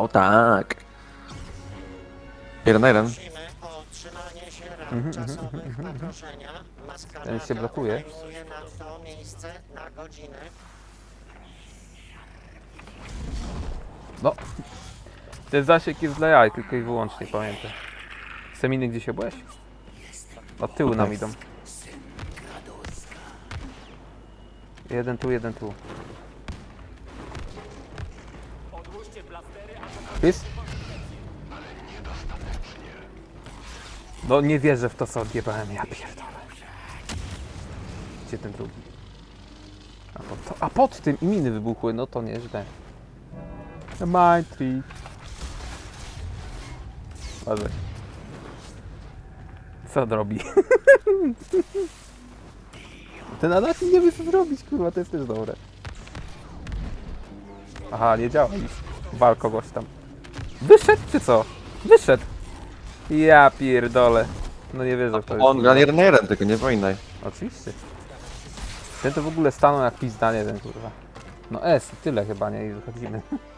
O tak. Jeden na jeden. Prosimy o trzymanie się ram Mhm, czasowych zaproszenia. Ten się blokuje. organizuje nam to miejsce na godzinę. No. Ten zasięg jest dla jaj, tylko i wyłącznie, pamiętaj. Seminy gdzie się byłeś? Od tyłu nam idą. Jeden tu, jeden tu. Jest? No nie wierzę w to co odjebałem, ja pierdolę. Gdzie ten drugi? A pod, to, a pod tym i miny wybuchły, no to nieźle. My tree. Uważaj. Co on robi? Ten Anakin nie wie co zrobić, kurwa, to jest też dobre. Aha, nie działa. Wal kogoś tam. Wyszedł czy co? Wyszedł. Ja pierdolę. No nie wierzę w to. On gra jeden, tylko nie powinnaj. Oczywiście. Ten to w ogóle stanął jak pizda, nie wiem kurwa. No S, tyle chyba, nie? I wychodzimy.